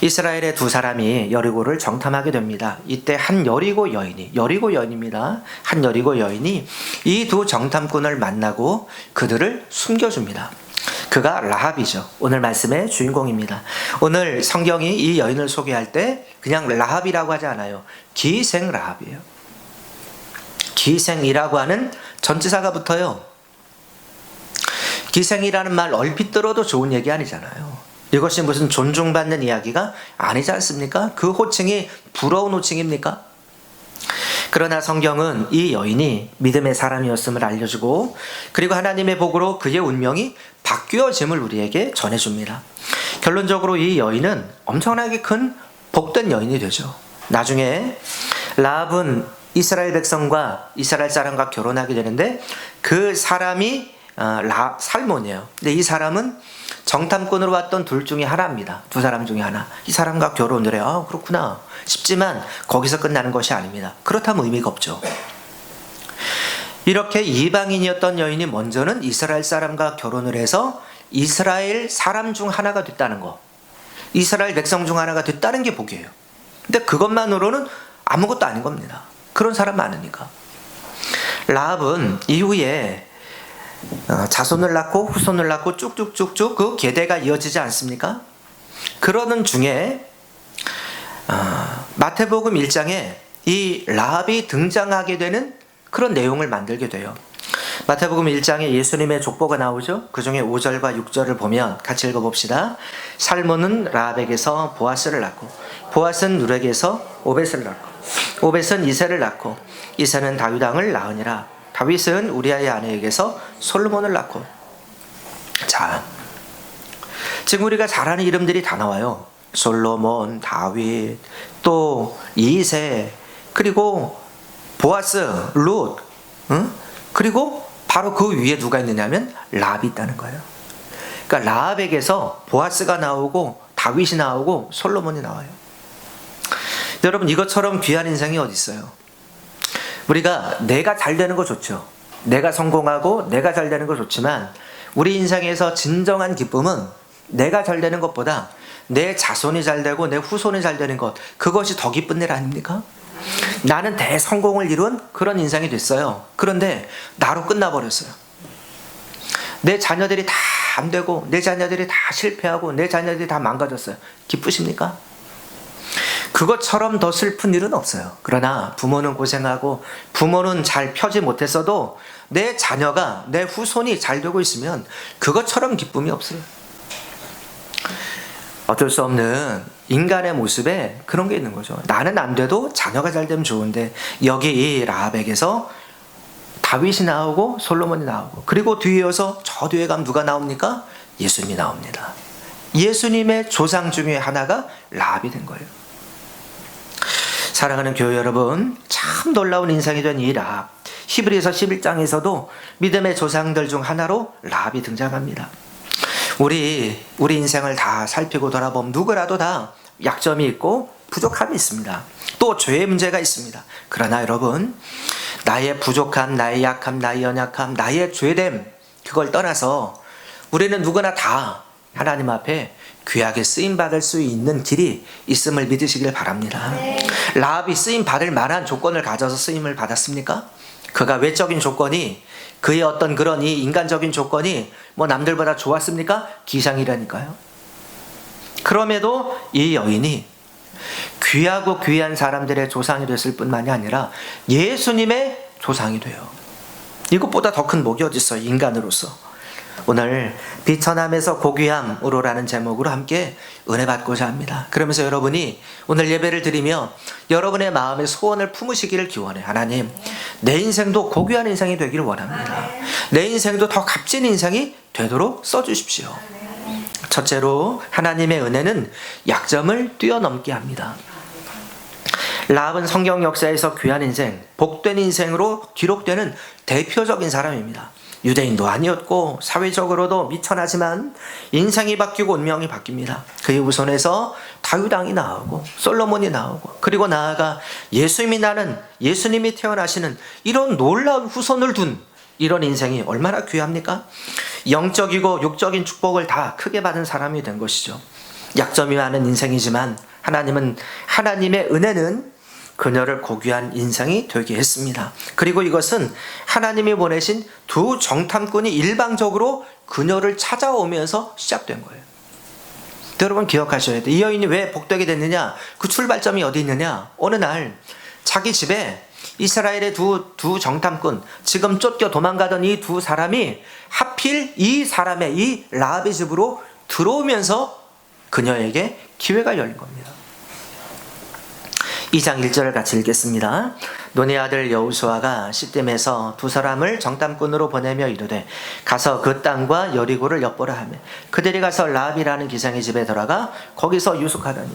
이스라엘의 두 사람이 여리고를 정탐하게 됩니다. 이때 한 여리고 여인이 여리고 여인입니다. 한 여리고 여인이 이 두 정탐꾼을 만나고 그들을 숨겨줍니다. 그가 라합이죠. 오늘 말씀의 주인공입니다. 오늘 성경이 이 여인을 소개할 때 그냥 라합이라고 하지 않아요. 기생 라합이에요. 기생이라고 하는 전치사가 붙어요. 기생이라는 말 얼핏 들어도 좋은 얘기 아니잖아요. 이것이 무슨 존중받는 이야기가 아니지 않습니까? 그 호칭이 부러운 호칭입니까? 그러나 성경은 이 여인이 믿음의 사람이었음을 알려주고 그리고 하나님의 복으로 그의 운명이 바뀌어짐을 우리에게 전해줍니다. 결론적으로 이 여인은 엄청나게 큰 복된 여인이 되죠. 나중에 라합은 이스라엘 백성과 이스라엘 사람과 결혼하게 되는데 그 사람이 어, 라 살몬이에요. 근데 이 사람은 정탐꾼으로 왔던 둘 중에 하나입니다. 두 사람 중에 하나. 이 사람과 결혼을 해요. 아, 그렇구나. 싶지만 거기서 끝나는 것이 아닙니다. 그렇다면 의미가 없죠. 이렇게 이방인이었던 여인이 먼저는 이스라엘 사람과 결혼을 해서 이스라엘 사람 중 하나가 됐다는 거. 이스라엘 백성 중 하나가 됐다는 게 복이에요. 근데 그것만으로는 아무것도 아닌 겁니다. 그런 사람 많으니까. 라합은 이후에 어, 자손을 낳고 후손을 낳고 쭉쭉쭉쭉 그 계대가 이어지지 않습니까? 그러는 중에 어, 마태복음 1장에 이 라합이 등장하게 되는 그런 내용을 만들게 돼요. 마태복음 1장에 예수님의 족보가 나오죠. 그 중에 5절과 6절을 보면 같이 읽어봅시다. 살몬은 라합에게서 보아스를 낳고 보아스는 누렉에서 오벳을 낳고 오벳은 이세를 낳고 이세는 다윗 왕을 낳으니라. 다윗은 우리아의 아내에게서 솔로몬을 낳고 자 지금 우리가 잘 아는 이름들이 다 나와요. 솔로몬, 다윗, 또 이세, 그리고 보아스, 룻, 응? 그리고 바로 그 위에 누가 있느냐면 라합이 있다는 거예요. 그러니까 라합에게서 보아스가 나오고 다윗이 나오고 솔로몬이 나와요. 여러분 이것처럼 귀한 인생이 어디 있어요? 우리가 내가 잘 되는 거 좋죠. 내가 성공하고 내가 잘 되는 거 좋지만 우리 인생에서 진정한 기쁨은 내가 잘 되는 것보다 내 자손이 잘 되고 내 후손이 잘 되는 것 그것이 더 기쁜 일 아닙니까? 나는 대성공을 이룬 그런 인생이 됐어요. 그런데 나로 끝나버렸어요. 내 자녀들이 다 안 되고 내 자녀들이 다 실패하고 내 자녀들이 다 망가졌어요. 기쁘십니까? 그것처럼 더 슬픈 일은 없어요. 그러나 부모는 고생하고 부모는 잘 펴지 못했어도 내 자녀가 내 후손이 잘 되고 있으면 그것처럼 기쁨이 없어요. 어쩔 수 없는 인간의 모습에 그런 게 있는 거죠. 나는 안 돼도 자녀가 잘 되면 좋은데 여기 이 라합에게서 다윗이 나오고 솔로몬이 나오고 그리고 뒤에 이어서 저 뒤에 가면 누가 나옵니까? 예수님이 나옵니다. 예수님의 조상 중에 하나가 라합이 된 거예요. 사랑하는 교회 여러분, 참 놀라운 인상이 된이 라합. 히브리서 11장에서도 믿음의 조상들 중 하나로 라합이 등장합니다. 우리 우리 인생을 다 살피고 돌아보면 누구라도 다 약점이 있고 부족함이 있습니다. 또 죄의 문제가 있습니다. 그러나 여러분, 나의 부족함, 나의 약함, 나의 연약함, 나의 죄됨 그걸 떠나서 우리는 누구나 다 하나님 앞에 귀하게 쓰임 받을 수 있는 길이 있음을 믿으시길 바랍니다. 라합이 쓰임 받을 만한 조건을 가져서 쓰임을 받았습니까? 그가 외적인 조건이 그의 어떤 그런 이 인간적인 조건이 뭐 남들보다 좋았습니까? 기상이라니까요. 그럼에도 이 여인이 귀하고 귀한 사람들의 조상이 됐을 뿐만이 아니라 예수님의 조상이 돼요. 이것보다 더 큰 복이 어디 있어요? 인간으로서. 오늘 비천함에서 고귀함으로라는 제목으로 함께 은혜 받고자 합니다. 그러면서 여러분이 오늘 예배를 드리며 여러분의 마음의 소원을 품으시기를 기원해. 하나님, 내 인생도 고귀한 인생이 되기를 원합니다. 내 인생도 더 값진 인생이 되도록 써주십시오. 첫째로 하나님의 은혜는 약점을 뛰어넘게 합니다. 라합은 성경 역사에서 귀한 인생, 복된 인생으로 기록되는 대표적인 사람입니다. 유대인도 아니었고 사회적으로도 미천하지만 인생이 바뀌고 운명이 바뀝니다. 그의 후손에서 다윗 왕이 나오고 솔로몬이 나오고 그리고 나아가 예수님이 나는 예수님이 태어나시는 이런 놀라운 후손을 둔 이런 인생이 얼마나 귀합니까? 영적이고 육적인 축복을 다 크게 받은 사람이 된 것이죠. 약점이 많은 인생이지만 하나님은 하나님의 은혜는 그녀를 고귀한 인생이 되게 했습니다. 그리고 이것은 하나님이 보내신 두 정탐꾼이 일방적으로 그녀를 찾아오면서 시작된 거예요. 여러분 기억하셔야 돼요. 이 여인이 왜 복되게 됐느냐? 그 출발점이 어디 있느냐? 어느 날 자기 집에 이스라엘의 두, 두 정탐꾼, 지금 쫓겨 도망가던 이 두 사람이 하필 이 사람의 이 라합의 집으로 들어오면서 그녀에게 기회가 열린 겁니다. 2장 1절을 같이 읽겠습니다. 논의 아들 여우수아가 시댐에서 두 사람을 정탐꾼으로 보내며 이르되 가서 그 땅과 여리고를 엿보라 하며 그들이 가서 라합이라는 기생의 집에 들어가 거기서 유숙하더니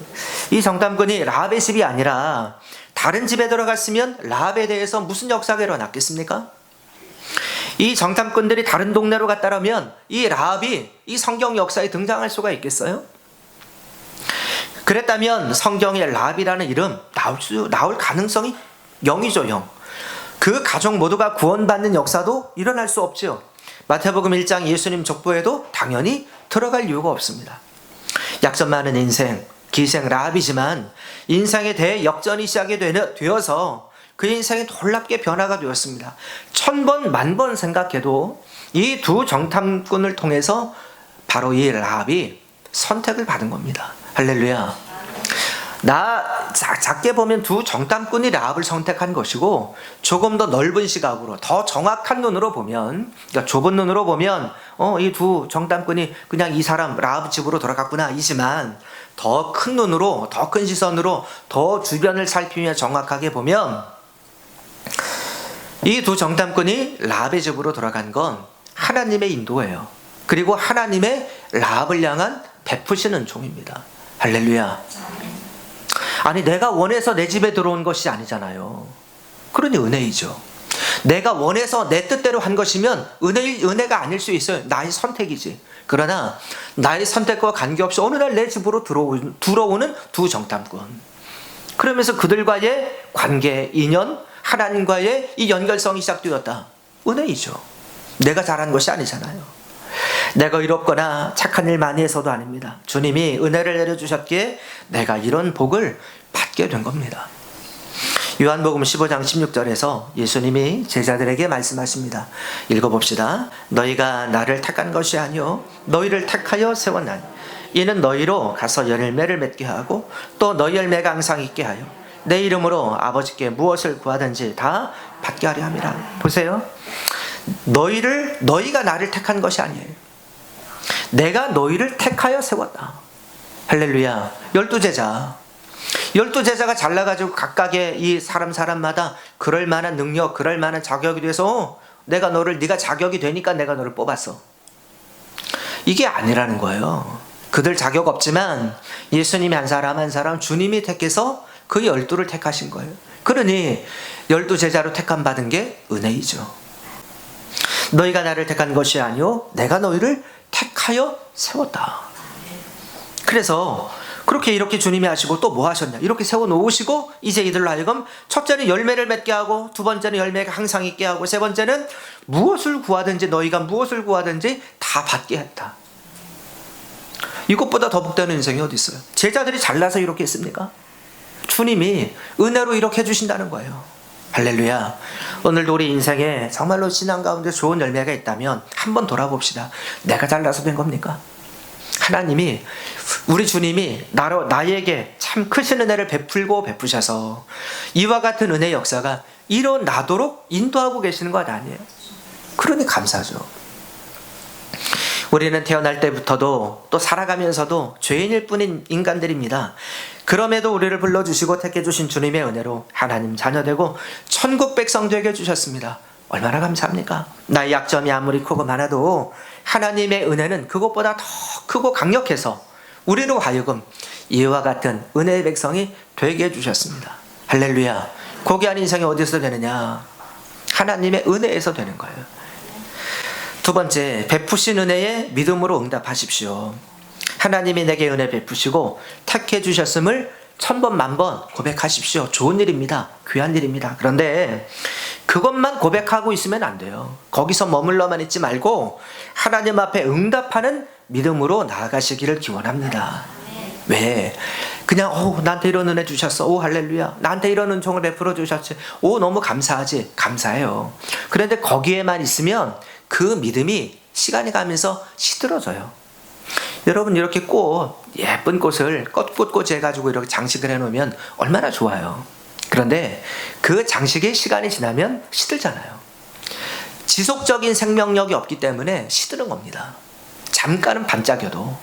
이 정탐꾼이 라합의 집이 아니라 다른 집에 들어갔으면 라합에 대해서 무슨 역사가 일어났겠습니까? 이 정탐꾼들이 다른 동네로 갔다라면 이 라합이 이 성경 역사에 등장할 수가 있겠어요? 그랬다면 성경에 라합이라는 이름 나올 수 나올 가능성이 0이죠 0. 그 가족 모두가 구원받는 역사도 일어날 수 없지요. 마태복음 1장 예수님 족보에도 당연히 들어갈 이유가 없습니다. 약점 많은 인생, 기생 라합이지만 인생에 대해 역전이 시작이 되어서 그 인생이 놀랍게 변화가 되었습니다. 천 번, 만 번 생각해도 이 두 정탐꾼을 통해서 바로 이 라합이 선택을 받은 겁니다. 할렐루야. 나 작게 보면 두 정탐꾼이 라합을 선택한 것이고 조금 더 넓은 시각으로 더 정확한 눈으로 보면 그러니까 좁은 눈으로 보면 어 이 두 정탐꾼이 그냥 이 사람 라합 집으로 돌아갔구나 이지만 더 큰 눈으로 더 큰 시선으로 더 주변을 살피며 정확하게 보면 이 두 정탐꾼이 라합의 집으로 돌아간 건 하나님의 인도예요. 그리고 하나님의 라합을 향한 베푸시는 종입니다. 할렐루야. 아니 내가 원해서 내 집에 들어온 것이 아니잖아요. 그러니 은혜이죠. 내가 원해서 내 뜻대로 한 것이면 은혜 은혜가 아닐 수 있어요. 나의 선택이지. 그러나 나의 선택과 관계없이 어느 날 내 집으로 들어오, 들어오는 두 정탐꾼. 그러면서 그들과의 관계, 인연, 하나님과의 이 연결성이 시작되었다. 은혜이죠. 내가 잘한 것이 아니잖아요. 내가 의롭거나 착한 일 많이 해서도 아닙니다. 주님이 은혜를 내려주셨기에 내가 이런 복을 받게 된 겁니다. 요한복음 15장 16절에서 예수님이 제자들에게 말씀하십니다. 읽어봅시다. 너희가 나를 택한 것이 아니요 너희를 택하여 세웠나니 이는 너희로 가서 열매를 맺게 하고 또 너희 열매가 항상 있게 하여 내 이름으로 아버지께 무엇을 구하든지 다 받게 하려 함이라. 보세요. 너희를 너희가 나를 택한 것이 아니에요. 내가 너희를 택하여 세웠다. 할렐루야. 열두 제자. 열두 제자가 잘나가지고 각각의 이 사람 사람마다 그럴 만한 능력, 그럴 만한 자격이 돼서 내가 너를 네가 자격이 되니까 내가 너를 뽑았어. 이게 아니라는 거예요. 그들 자격 없지만 예수님이 한 사람 한 사람 주님이 택해서 그 열두를 택하신 거예요. 그러니 열두 제자로 택함 받은 게 은혜이죠. 너희가 나를 택한 것이 아니요 내가 너희를 택하여 세웠다. 그래서 그렇게 이렇게 주님이 하시고 또 뭐 하셨냐? 이렇게 세워 놓으시고 이제 이들로 하여금 첫째는 열매를 맺게 하고 두 번째는 열매가 항상 있게 하고 세 번째는 무엇을 구하든지 너희가 무엇을 구하든지 다 받게 했다. 이것보다 더 복되는 인생이 어디 있어요? 제자들이 잘나서 이렇게 했습니까? 주님이 은혜로 이렇게 해 주신다는 거예요. 할렐루야. 오늘도 우리 인생에 정말로 신앙 가운데 좋은 열매가 있다면 한번 돌아봅시다. 내가 잘나서 된 겁니까? 하나님이 우리 주님이 나로 나에게 참 크신 은혜를 베풀고 베푸셔서 이와 같은 은혜 역사가 일어나도록 인도하고 계시는 것 아니에요. 그러니 감사죠. 우리는 태어날 때부터도 또 살아가면서도 죄인일 뿐인 인간들입니다. 그럼에도 우리를 불러주시고 택해주신 주님의 은혜로 하나님 자녀되고 천국 백성 되게 해주셨습니다. 얼마나 감사합니까? 나의 약점이 아무리 크고 많아도 하나님의 은혜는 그것보다 더 크고 강력해서 우리로 하여금 이와 같은 은혜의 백성이 되게 해주셨습니다. 할렐루야. 고귀한 인생이 어디서 되느냐? 하나님의 은혜에서 되는 거예요. 두 번째, 베푸신 은혜에 믿음으로 응답하십시오. 하나님이 내게 은혜 베푸시고 택해 주셨음을 천번 만번 고백하십시오. 좋은 일입니다. 귀한 일입니다. 그런데 그것만 고백하고 있으면 안 돼요. 거기서 머물러만 있지 말고 하나님 앞에 응답하는 믿음으로 나아가시기를 기원합니다. 왜? 그냥 오 나한테 이런 은혜 주셨어. 오 할렐루야. 나한테 이런 은총을 베풀어 주셨지. 오 너무 감사하지. 감사해요. 그런데 거기에만 있으면 그 믿음이 시간이 가면서 시들어져요. 여러분 이렇게 꽃 예쁜 꽃을 꽃꽃꽃 해가지고 이렇게 장식을 해놓으면 얼마나 좋아요. 그런데 그 장식의 시간이 지나면 시들잖아요. 지속적인 생명력이 없기 때문에 시드는 겁니다. 잠깐은 반짝여도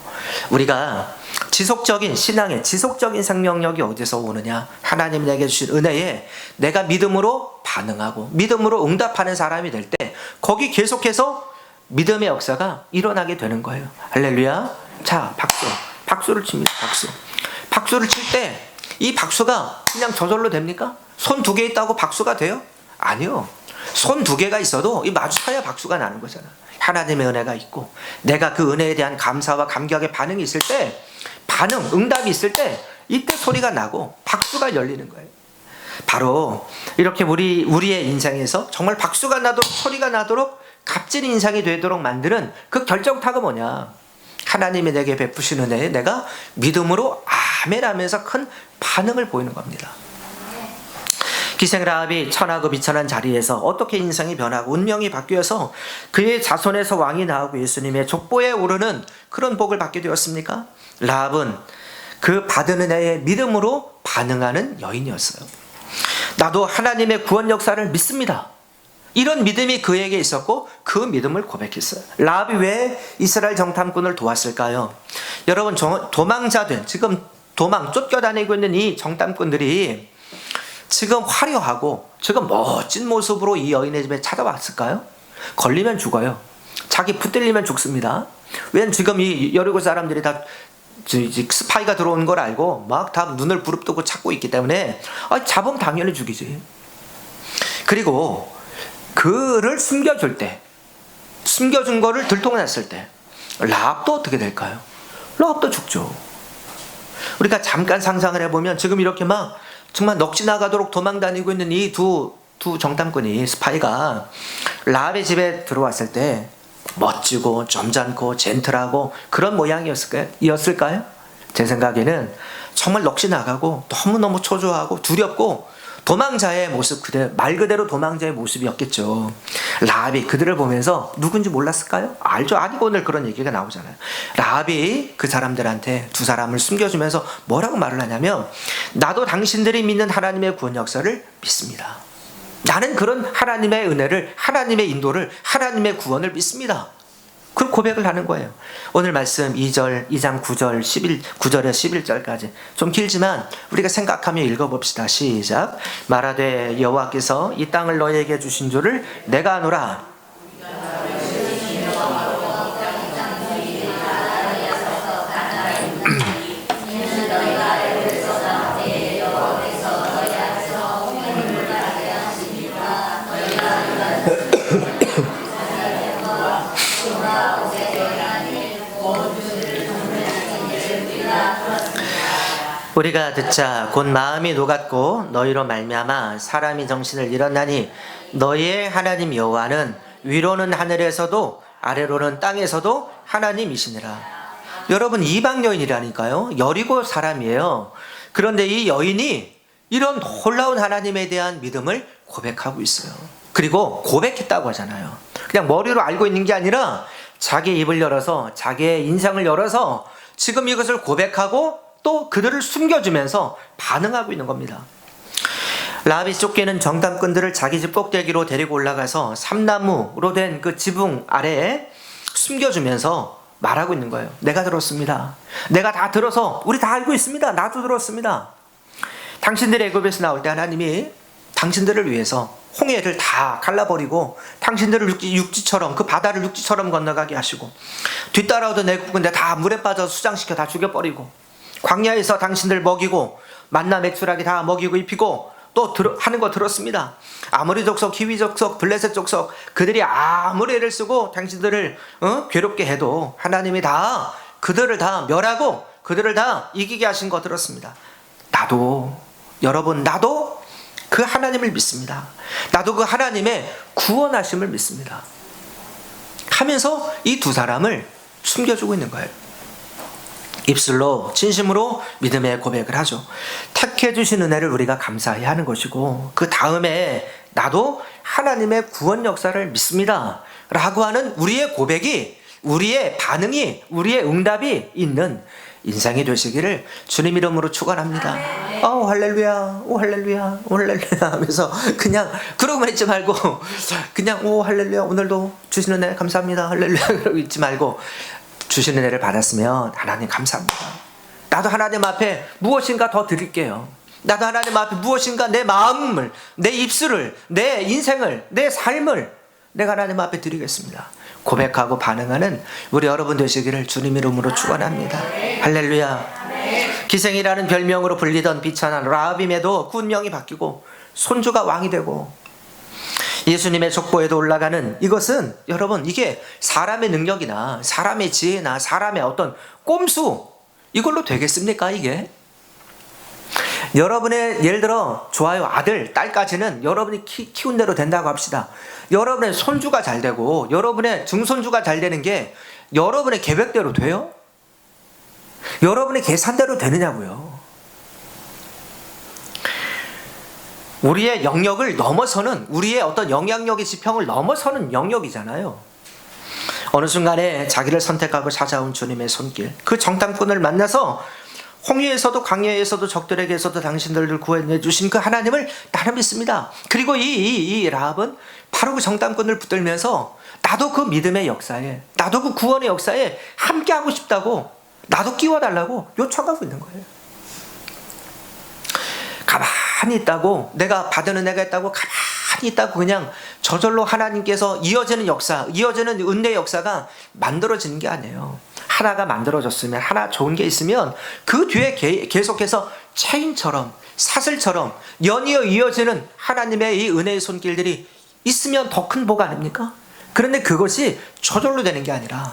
우리가 지속적인 신앙의 지속적인 생명력이 어디서 오느냐? 하나님 내게 주신 은혜에 내가 믿음으로 반응하고 믿음으로 응답하는 사람이 될 때 거기 계속해서 믿음의 역사가 일어나게 되는 거예요. 할렐루야. 자, 박수. 박수를 칩니다. 박수. 박수를 칠 때 이 박수가 그냥 저절로 됩니까? 손 두 개 있다고 박수가 돼요? 아니요. 손 두 개가 있어도 이 마주쳐야 박수가 나는 거잖아. 하나님의 은혜가 있고 내가 그 은혜에 대한 감사와 감격의 반응이 있을 때 반응, 응답이 있을 때 이때 소리가 나고 박수가 열리는 거예요. 바로 이렇게 우리 우리의 인생에서 정말 박수가 나도록 소리가 나도록 값진 인상이 되도록 만드는 그 결정타가 뭐냐? 하나님이 내게 베푸신 은혜에 내가 믿음으로 아멘하면서 큰 반응을 보이는 겁니다. 기생 라합이 천하고 비천한 자리에서 어떻게 인생이 변하고 운명이 바뀌어서 그의 자손에서 왕이 나오고 예수님의 족보에 오르는 그런 복을 받게 되었습니까? 라합은 그 받은 은혜에 믿음으로 반응하는 여인이었어요. 나도 하나님의 구원 역사를 믿습니다. 이런 믿음이 그에게 있었고 그 믿음을 고백했어요. 라합이 왜 이스라엘 정탐꾼을 도왔을까요? 여러분 도망자된 지금 도망 쫓겨다니고 있는 이 정탐꾼들이 지금 화려하고 지금 멋진 모습으로 이 여인의 집에 찾아왔을까요? 걸리면 죽어요. 자기 붙들리면 죽습니다. 왜냐면 지금 이 여리고 사람들이 다 스파이가 들어온 걸 알고 막 다 눈을 부릅뜨고 찾고 있기 때문에 아, 잡으면 당연히 죽이지. 그리고 그를 숨겨줄 때 숨겨준 거를 들통났을 때 라합도 어떻게 될까요? 라합도 죽죠. 우리가 잠깐 상상을 해보면 지금 이렇게 막 정말 넋이 나가도록 도망 다니고 있는 이 두 두 정탐꾼이 스파이가 라합의 집에 들어왔을 때 멋지고 점잖고 젠틀하고 그런 모양이었을까요? 제 생각에는 정말 넋이 나가고 너무너무 초조하고 두렵고 도망자의 모습 그대 말 그대로 도망자의 모습이었겠죠. 라합이 그들을 보면서 누군지 몰랐을까요? 알죠. 아니고 오늘 그런 얘기가 나오잖아요. 라합이 그 사람들한테 두 사람을 숨겨주면서 뭐라고 말을 하냐면 나도 당신들이 믿는 하나님의 구원 역사를 믿습니다. 나는 그런 하나님의 은혜를 하나님의 인도를 하나님의 구원을 믿습니다. 그 고백을 하는 거예요. 오늘 말씀 2절, 2장 9절, 11, 9절에 11절까지 좀 길지만 우리가 생각하며 읽어봅시다. 시작. 말하되 여호와께서 이 땅을 너희에게 주신 줄을 내가 아노라. 우리가 듣자 곧 마음이 녹았고 너희로 말미암아 사람이 정신을 잃었나니 너희의 하나님 여호와는 위로는 하늘에서도 아래로는 땅에서도 하나님이시니라. 여러분 이방 여인이라니까요. 여리고 사람이에요. 그런데 이 여인이 이런 놀라운 하나님에 대한 믿음을 고백하고 있어요. 그리고 고백했다고 하잖아요. 그냥 머리로 알고 있는 게 아니라 자기 입을 열어서 자기의 인상을 열어서 지금 이것을 고백하고 또 그들을 숨겨주면서 반응하고 있는 겁니다. 라합이 쫓기는 정탐꾼들을 자기 집 꼭대기로 데리고 올라가서 삼나무로 된 그 지붕 아래에 숨겨주면서 말하고 있는 거예요. 내가 들었습니다. 내가 다 들어서 우리 다 알고 있습니다. 나도 들었습니다. 당신들이 애굽에서 나올 때 하나님이 당신들을 위해서 홍해를 다 갈라버리고 당신들을 육지, 육지처럼 그 바다를 육지처럼 건너가게 하시고 뒤따라오던 애굽군대 다 물에 빠져 수장시켜 다 죽여버리고 광야에서 당신들 먹이고 만나 맥주라기 다 먹이고 입히고 또 들어, 하는 거 들었습니다. 아무리 족속, 히위 족속, 블레셋 족속 그들이 아무리 애를 쓰고 당신들을 어? 괴롭게 해도 하나님이 다 그들을 다 멸하고 그들을 다 이기게 하신 거 들었습니다. 나도 여러분 나도 그 하나님을 믿습니다. 나도 그 하나님의 구원하심을 믿습니다. 하면서 이 두 사람을 숨겨주고 있는 거예요. 입술로 진심으로 믿음의 고백을 하죠. 택해 주신 은혜를 우리가 감사해 하는 것이고 그 다음에 나도 하나님의 구원 역사를 믿습니다. 라고 하는 우리의 고백이 우리의 반응이 우리의 응답이 있는 인생이 되시기를 주님 이름으로 축원합니다. 어 할렐루야, 오 할렐루야, 오 할렐루야 하면서 그냥 그러고만 있지 말고 그냥 오 할렐루야 오늘도 주시는 은혜 감사합니다 할렐루야 그러고 있지 말고 주시는 은혜를 받았으면 하나님 감사합니다. 나도 하나님 앞에 무엇인가 더 드릴게요. 나도 하나님 앞에 무엇인가 내 마음을, 내 입술을, 내 인생을, 내 삶을 내가 하나님 앞에 드리겠습니다. 고백하고 반응하는 우리 여러분 되시기를 주님 이름으로 축원합니다. 할렐루야. 기생이라는 별명으로 불리던 비천한 라합임에도 군명이 바뀌고 손주가 왕이 되고 예수님의 족보에도 올라가는 이것은 여러분 이게 사람의 능력이나 사람의 지혜나 사람의 어떤 꼼수 이걸로 되겠습니까 이게? 여러분의 예를 들어 좋아요 아들 딸까지는 여러분이 키, 키운 대로 된다고 합시다. 여러분의 손주가 잘 되고 여러분의 증손주가 잘 되는 게 여러분의 계획대로 돼요? 여러분의 계산대로 되느냐고요. 우리의 영역을 넘어서는 우리의 어떤 영향력의 지평을 넘어서는 영역이잖아요. 어느 순간에 자기를 선택하고 찾아온 주님의 손길, 그 정탐꾼을 만나서 홍해에서도 광야에서도 적들에게서도 당신들을 구해내 주신 그 하나님을 나는 믿습니다. 그리고 이, 이, 이 라합은 바로 그 정탐꾼을 붙들면서 나도 그 믿음의 역사에, 나도 그 구원의 역사에 함께하고 싶다고, 나도 끼워달라고 요청하고 있는 거예요. 가만 히 있다고 내가 받은 은혜가 있다고 가만히 있다고 그냥 저절로 하나님께서 이어지는 역사, 이어지는 은혜 역사가 만들어지는 게 아니에요. 하나가 만들어졌으면 하나 좋은 게 있으면 그 뒤에 계속해서 체인처럼 사슬처럼 연이어 이어지는 하나님의 이 은혜의 손길들이 있으면 더 큰 복 아닙니까? 그런데 그것이 저절로 되는 게 아니라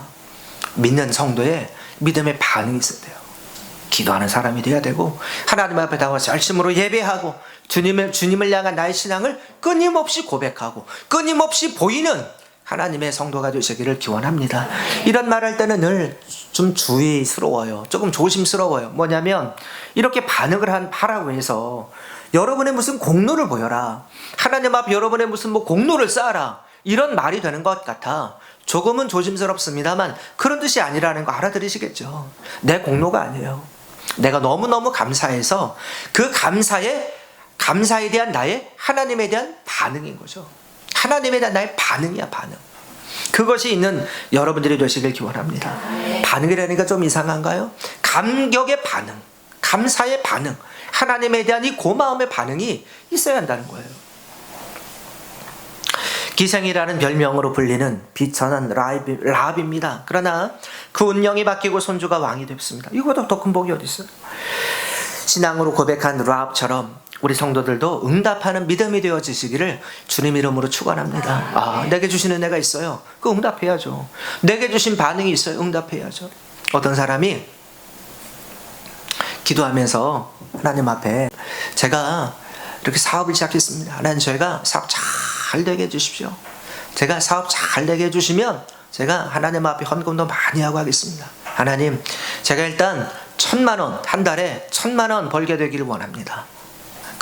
믿는 성도의 믿음의 반응이 있어야 돼요. 기도하는 사람이 돼야 되고 하나님 앞에 나와서 열심으로 예배하고 주님을 주님을 향한 나의 신앙을 끊임없이 고백하고 끊임없이 보이는 하나님의 성도가 되시기를 기원합니다. 이런 말 할 때는 늘 좀 주의스러워요. 조금 조심스러워요. 뭐냐면 이렇게 반응을 한 하라고 해서 여러분의 무슨 공로를 보여라. 하나님 앞 여러분의 무슨 뭐 공로를 쌓아라. 이런 말이 되는 것 같아. 조금은 조심스럽습니다만 그런 뜻이 아니라는 거 알아들으시겠죠. 내 공로가 아니에요. 내가 너무너무 감사해서 그 감사에 감사에 대한 나의 하나님에 대한 반응인 거죠. 하나님에 대한 나의 반응이야, 반응. 그것이 있는 여러분들이 되시길 기원합니다. 반응이라니까 좀 이상한가요? 감격의 반응, 감사의 반응, 하나님에 대한 이 고마움의 반응이 있어야 한다는 거예요. 기생이라는 별명으로 불리는 비천한 라합입니다. 그러나 그 운명이 바뀌고 손주가 왕이 됐습니다. 이거보다 더 큰 복이 어디 있어요? 신앙으로 고백한 라합처럼 우리 성도들도 응답하는 믿음이 되어지시기를 주님 이름으로 축원합니다. 아, 내게 주시는 애가 있어요. 그 응답해야죠. 내게 주신 반응이 있어요. 응답해야죠. 어떤 사람이 기도하면서 하나님 앞에 제가 이렇게 사업을 시작했습니다. 하나님 저희가 사업 잘 되게 해 주십시오. 제가 사업 잘 되게 해 주시면 제가 하나님 앞에 헌금도 많이 하고 하겠습니다. 하나님, 제가 일단 천만 원, 한 달에 천만 원 벌게 되기를 원합니다.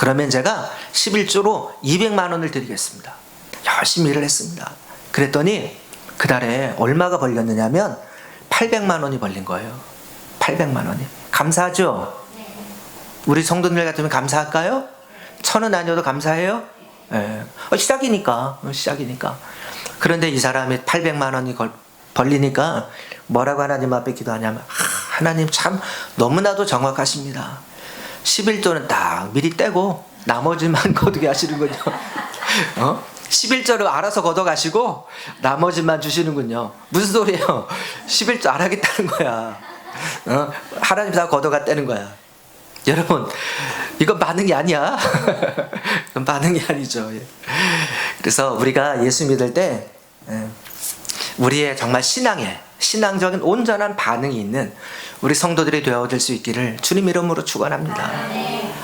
그러면 제가 11조로 200만 원을 드리겠습니다. 열심히 일을 했습니다. 그랬더니 그 달에 얼마가 벌렸느냐면 800만 원이 벌린 거예요. 800만 원이. 감사하죠? 우리 성도들 같으면 감사할까요? 천은 아니어도 감사해요? 예. 어, 시작이니까. 어, 시작이니까. 그런데 이 사람이 800만 원이 걸, 벌리니까 뭐라고 하나님 앞에 기도하냐면 하나님 참 너무나도 정확하십니다. 11조는 딱 미리 떼고 나머지만 거두게 하시는군요. 어? 11조를 알아서 걷어가시고 나머지만 주시는군요. 무슨 소리예요? 11조 안 하겠다는 거야. 어? 하나님 다 걷어갔다는 거야. 여러분, 이건 반응이 아니야. 이건 반응이 아니죠. 예. 그래서 우리가 예수 믿을 때 예, 우리의 정말 신앙에 신앙적인 온전한 반응이 있는 우리 성도들이 되어질 수 있기를 주님 이름으로 축원합니다.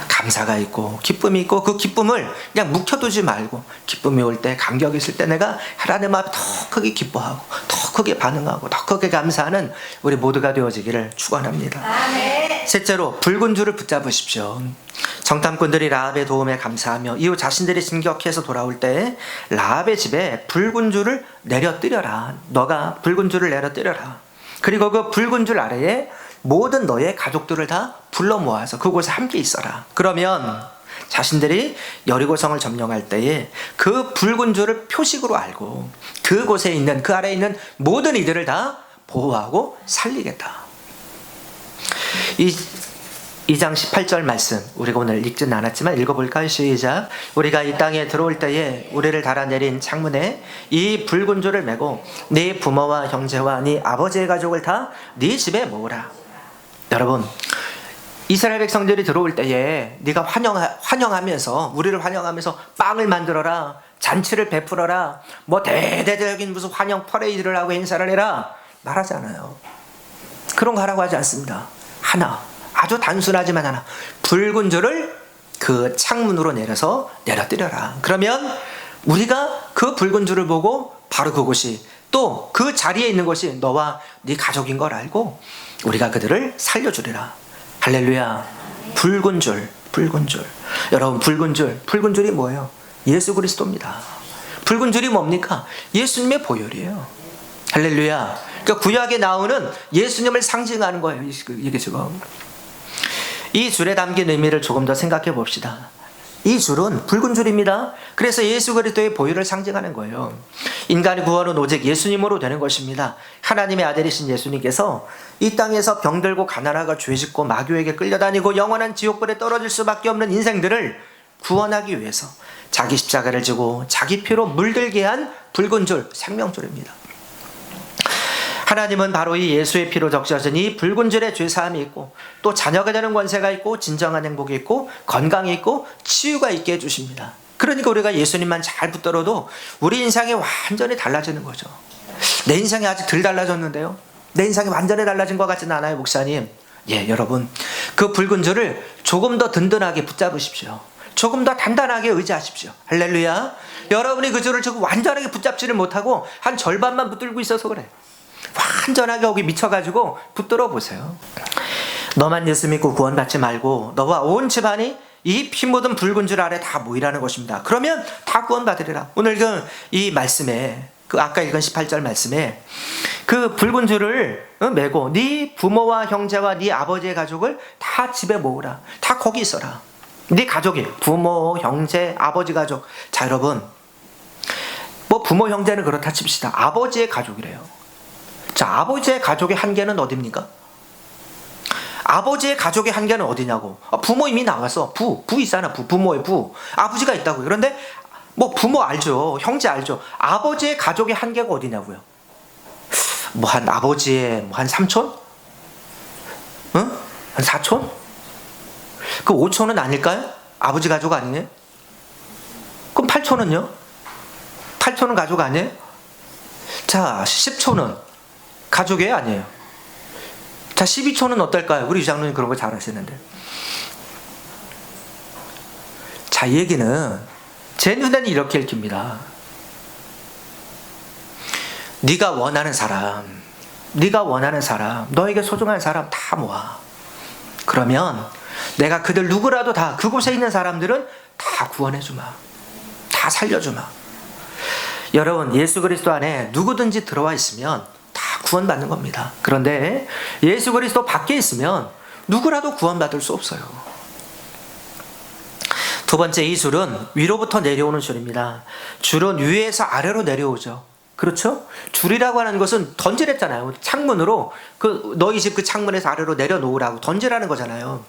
감사가 있고 기쁨이 있고 그 기쁨을 그냥 묵혀두지 말고 기쁨이 올 때 감격이 있을 때 내가 하나님 앞에 더 크게 기뻐하고 더 크게 반응하고 더 크게 감사하는 우리 모두가 되어지기를 축원합니다. 셋째로 붉은 줄을 붙잡으십시오. 정탐꾼들이 라합의 도움에 감사하며 이후 자신들이 진격해서 돌아올 때 라합의 집에 붉은 줄을 내려뜨려라. 너가 붉은 줄을 내려뜨려라. 그리고 그 붉은 줄 아래에 모든 너의 가족들을 다 불러 모아서 그곳에 함께 있어라. 그러면 자신들이 여리고성을 점령할 때에 그 붉은 줄을 표식으로 알고 그곳에 있는 그 아래에 있는 모든 이들을 다 보호하고 살리겠다. 이 2장 18절 말씀 우리가 오늘 읽진 않았지만 읽어볼까요? 시작 우리가 이 땅에 들어올 때에 우리를 달아내린 창문에 이 붉은 줄을 메고 네 부모와 형제와 네 아버지의 가족을 다 네 집에 모으라 여러분 이스라엘 백성들이 들어올 때에 네가 환영 환영하면서 우리를 환영하면서 빵을 만들어라 잔치를 베풀어라 뭐 대대적인 무슨 환영 퍼레이드를 하고 행사를 해라 말하지 않아요. 그런 거 하라고 하지 않습니다. 하나 아주 단순하지만 하나 붉은 줄을 그 창문으로 내려서 내려뜨려라. 그러면 우리가 그 붉은 줄을 보고 바로 그곳이 또 그 자리에 있는 것이 너와 네 가족인 걸 알고 우리가 그들을 살려주리라. 할렐루야. 붉은 줄 붉은 줄 여러분 붉은 줄 붉은 줄이 뭐예요? 예수 그리스도입니다. 붉은 줄이 뭡니까? 예수님의 보혈이에요. 할렐루야. 그러니까 구약에 나오는 예수님을 상징하는 거예요 이게 지금. 이 줄에 담긴 의미를 조금 더 생각해 봅시다. 이 줄은 붉은 줄입니다. 그래서 예수 그리스도의 보혈을 상징하는 거예요. 인간의 구원은 오직 예수님으로 되는 것입니다. 하나님의 아들이신 예수님께서 이 땅에서 병들고 가난하고 죄짓고 마귀에게 끌려다니고 영원한 지옥불에 떨어질 수밖에 없는 인생들을 구원하기 위해서 자기 십자가를 지고 자기 피로 물들게 한 붉은 줄 생명줄입니다. 하나님은 바로 이 예수의 피로 적셔진 이 붉은 줄의 죄사함이 있고 또 자녀가 되는 권세가 있고 진정한 행복이 있고 건강이 있고 치유가 있게 해주십니다. 그러니까 우리가 예수님만 잘 붙들어도 우리 인생이 완전히 달라지는 거죠. 내 인생이 아직 덜 달라졌는데요. 내 인생이 완전히 달라진 것 같지는 않아요, 목사님. 예, 여러분. 그 붉은 줄을 조금 더 든든하게 붙잡으십시오. 조금 더 단단하게 의지하십시오. 할렐루야. 여러분이 그 줄을 지금 완전하게 붙잡지를 못하고 한 절반만 붙들고 있어서 그래. 완전하게 거기 미쳐가지고 붙들어 보세요. 너만 예수 믿고 구원받지 말고 너와 온 집안이 이 피 묻은 붉은 줄 아래 다 모이라는 것입니다. 그러면 다 구원받으리라. 오늘 그 이 말씀에 그 아까 읽은 18절 말씀에 그 붉은 줄을 메고 네 부모와 형제와 네 아버지의 가족을 다 집에 모으라. 다 거기 있어라. 네 가족이 부모, 형제, 아버지 가족. 자 여러분 뭐 부모 형제는 그렇다 칩시다. 아버지의 가족이래요. 자, 아버지의 가족의 한계는 어딥니까? 아버지의 가족의 한계는 어디냐고. 아, 부모 이미 나왔어. 부, 부 있잖아. 부, 부모의 부. 아버지가 있다고요. 그런데 뭐 부모 알죠. 형제 알죠. 아버지의 가족의 한계가 어디냐고요. 뭐 한 아버지의 뭐 한 삼촌? 응? 한 사촌? 그 오촌은 아닐까요? 아버지 가족 아니에요? 그럼 팔촌은요? 팔촌은 가족 아니에요? 자, 십촌은 가족이 아니에요. 자, 12초는 어떨까요? 우리 유장로님 그런 거잘 아시는데. 자, 이 얘기는 제 눈에는 이렇게 읽힙니다. 네가 원하는 사람, 네가 원하는 사람, 너에게 소중한 사람 다 모아. 그러면 내가 그들 누구라도 다 그곳에 있는 사람들은 다 구원해 주마. 다 살려 주마. 여러분, 예수 그리스도 안에 누구든지 들어와 있으면 구원받는 겁니다. 그런데 예수 그리스도 밖에 있으면 누구라도 구원받을 수 없어요. 두 번째 이 줄은 위로부터 내려오는 줄입니다. 줄은 위에서 아래로 내려오죠. 그렇죠? 줄이라고 하는 것은 던지랬잖아요. 창문으로 그 너희 집 그 창문에서 아래로 내려놓으라고 던지라는 거잖아요.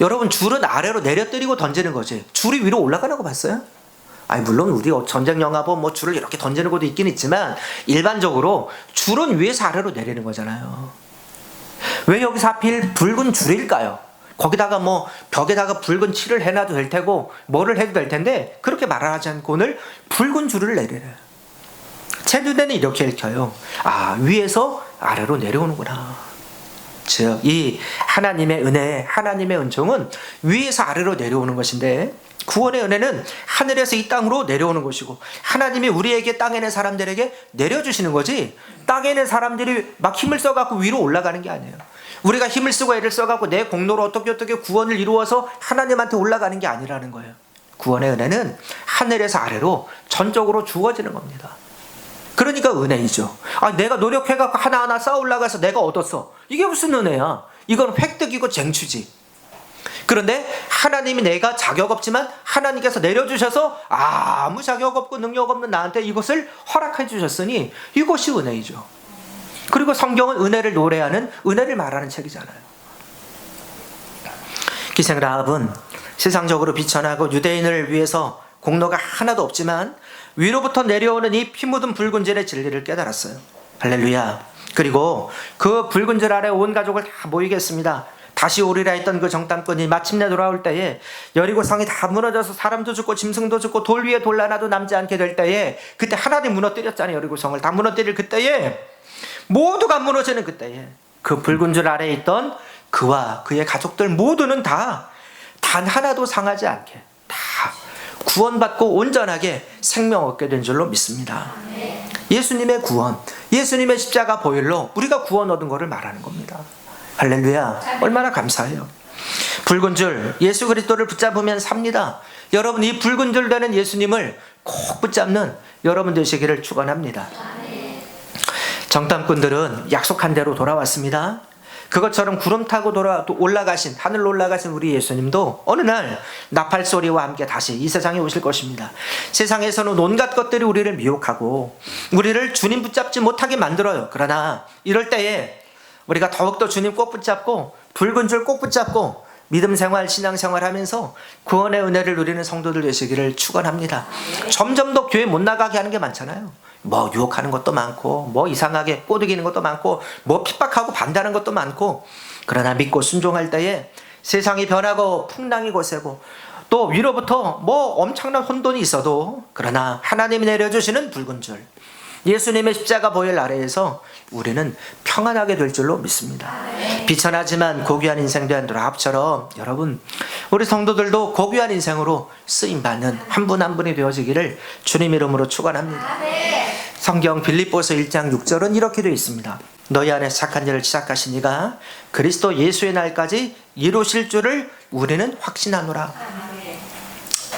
여러분 줄은 아래로 내려뜨리고 던지는 거지. 줄이 위로 올라가는 거 봤어요? 아니 물론 우리 전쟁 영화 보뭐 줄을 이렇게 던지는 것도 있긴 있지만 일반적으로 줄은 위에서 아래로 내리는 거잖아요. 왜 여기서 하필 붉은 줄일까요? 거기다가 뭐 벽에다가 붉은 칠을 해놔도 될 테고 뭐를 해도 될 텐데 그렇게 말을 하지 않고 오늘 붉은 줄을 내리래. 제 눈에는 이렇게 읽혀요. 아 위에서 아래로 내려오는구나. 즉 이 하나님의 은혜, 하나님의 은총은 위에서 아래로 내려오는 것인데 구원의 은혜는 하늘에서 이 땅으로 내려오는 것이고 하나님이 우리에게 땅에 있는 사람들에게 내려주시는 거지 땅에 있는 사람들이 막 힘을 써갖고 위로 올라가는 게 아니에요. 우리가 힘을 쓰고 애를 써갖고 내 공로로 어떻게 어떻게 구원을 이루어서 하나님한테 올라가는 게 아니라는 거예요. 구원의 은혜는 하늘에서 아래로 전적으로 주어지는 겁니다. 그러니까 은혜이죠. 아, 내가 노력해갖고 하나하나 쌓아 올라가서 내가 얻었어. 이게 무슨 은혜야? 이건 획득이고 쟁취지. 그런데 하나님이 내가 자격 없지만 하나님께서 내려주셔서 아무 자격 없고 능력 없는 나한테 이것을 허락해 주셨으니 이것이 은혜이죠. 그리고 성경은 은혜를 노래하는 은혜를 말하는 책이잖아요. 기생 라합은 세상적으로 비천하고 유대인을 위해서 공로가 하나도 없지만 위로부터 내려오는 이 피 묻은 붉은 질의 진리를 깨달았어요. 할렐루야. 그리고 그 붉은 질 아래 온 가족을 다 모이겠습니다. 다시 오리라 했던 그 정탐꾼이 마침내 돌아올 때에 여리고 성이 다 무너져서 사람도 죽고 짐승도 죽고 돌 위에 돌 하나도 남지 않게 될 때에 그때 하나님 무너뜨렸잖아요. 여리고 성을 다 무너뜨릴 그때에 모두가 무너지는 그때에 그 붉은 줄 아래에 있던 그와 그의 가족들 모두는 다 단 하나도 상하지 않게 다 구원받고 온전하게 생명 얻게 된 줄로 믿습니다. 예수님의 구원, 예수님의 십자가 보혈로 우리가 구원 얻은 것을 말하는 겁니다. 할렐루야. 얼마나 감사해요. 붉은 줄 예수 그리스도를 붙잡으면 삽니다. 여러분 이 붉은 줄 되는 예수님을 꼭 붙잡는 여러분 되시기를 축원합니다. 정탐꾼들은 약속한 대로 돌아왔습니다. 그것처럼 구름 타고 돌아 올라가신 하늘로 올라가신 우리 예수님도 어느 날 나팔 소리와 함께 다시 이 세상에 오실 것입니다. 세상에서는 온갖 것들이 우리를 미혹하고 우리를 주님 붙잡지 못하게 만들어요. 그러나 이럴 때에 우리가 더욱더 주님 꼭 붙잡고 붉은 줄 꼭 붙잡고 믿음 생활, 신앙 생활 하면서 구원의 은혜를 누리는 성도들 되시기를 축원합니다. 점점 더 교회 못 나가게 하는 게 많잖아요. 뭐 유혹하는 것도 많고 뭐 이상하게 꼬드기는 것도 많고 뭐 핍박하고 반대하는 것도 많고 그러나 믿고 순종할 때에 세상이 변하고 풍랑이 거세고 또 위로부터 뭐 엄청난 혼돈이 있어도 그러나 하나님이 내려주시는 붉은 줄 예수님의 십자가 보혈 아래에서 우리는 평안하게 될 줄로 믿습니다. 비천하지만 고귀한 인생 된 라합처럼 여러분 우리 성도들도 고귀한 인생으로 쓰임 받는 한 분 한 분이 되어지기를 주님 이름으로 축원합니다. 성경 빌립보서 1장 6절은 이렇게 되어 있습니다. 너희 안에 착한 일을 시작하신 이가 그리스도 예수의 날까지 이루실 줄을 우리는 확신하노라.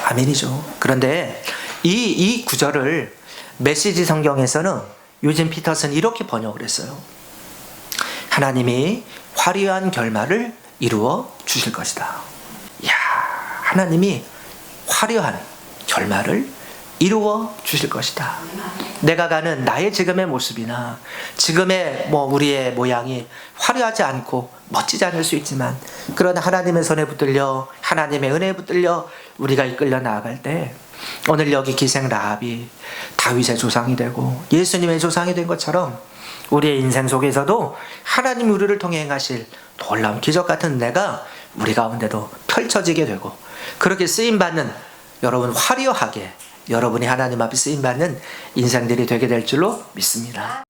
아멘이죠. 그런데 이, 이 구절을 메시지 성경에서는 요즘 피터슨 이렇게 번역을 했어요. 하나님이 화려한 결말을 이루어 주실 것이다. 야, 하나님이 화려한 결말을 이루어 주실 것이다. 내가 가는 나의 지금의 모습이나 지금의 뭐 우리의 모양이 화려하지 않고 멋지지 않을 수 있지만 그러나 하나님의 손에 붙들려 하나님의 은혜에 붙들려 우리가 이끌려 나아갈 때 오늘 여기 기생 라합이 다윗의 조상이 되고 예수님의 조상이 된 것처럼 우리의 인생 속에서도 하나님 우리를 통해 행하실 놀라운 기적 같은 은혜가 우리 가운데도 펼쳐지게 되고 그렇게 쓰임 받는 여러분 화려하게 여러분이 하나님 앞에 쓰임 받는 인생들이 되게 될 줄로 믿습니다.